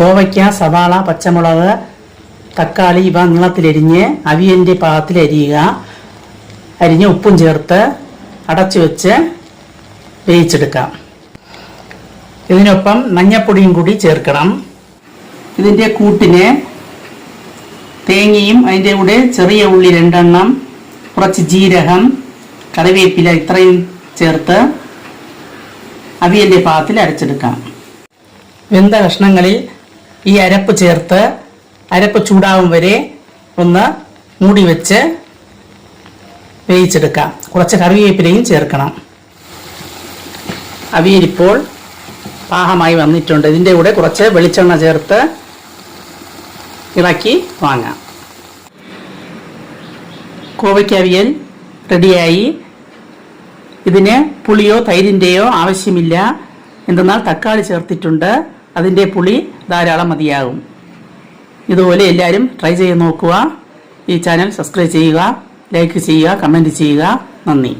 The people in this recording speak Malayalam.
കോവയ്ക്ക സവാള പച്ചമുളക് തക്കാളി ഇവ നീളത്തിലരിഞ്ഞ് അവിയന്റെ പാകത്തിൽ അരിയുക അരിഞ്ഞ് ഉപ്പും ചേർത്ത് അടച്ചു വെച്ച് വേവിച്ചെടുക്കാം. ഇതിനൊപ്പം മഞ്ഞപ്പൊടിയും കൂടി ചേർക്കണം. ഇതിന്റെ കൂട്ടിന് തേങ്ങയും അതിന്റെ കൂടെ ചെറിയ ഉള്ളി രണ്ടെണ്ണം കുറച്ച് ജീരകം കറിവേപ്പില ഇത്രയും ചേർത്ത് അവിയലിന്റെ പാകത്തിൽ അരച്ചെടുക്കാം. വെന്ത കഷ്ണങ്ങളിൽ ഈ അരപ്പ് ചേർത്ത് അരപ്പ് ചൂടാവും വരെ ഒന്ന് മൂടി വെച്ച് വേവിച്ചെടുക്കാം. കുറച്ച് കറിവേപ്പിലയും ചേർക്കണം. അവിയലിപ്പോൾ പാഹമായി വന്നിട്ടുണ്ട്. ഇതിന്റെ കൂടെ കുറച്ച് വെളിച്ചെണ്ണ ചേർത്ത് ഇളക്കി വാങ്ങാം. കോവയ്ക്ക അവിയൽ റെഡിയായി. ഇതിന് പുളിയോ തൈരിന്റെയോ ആവശ്യമില്ല. എന്തെന്നാൽ തക്കാളി ചേർത്തിട്ടുണ്ട്. അതിന്റെ പുളി ധാരാളം മതിയാകും. ഇതുപോലെ എല്ലാവരും ട്രൈ ചെയ്ത് നോക്കുക. ഈ ചാനൽ സബ്സ്ക്രൈബ് ചെയ്യുക ലൈക്ക് ചെയ്യുക കമന്റ് ചെയ്യുക. നന്ദി.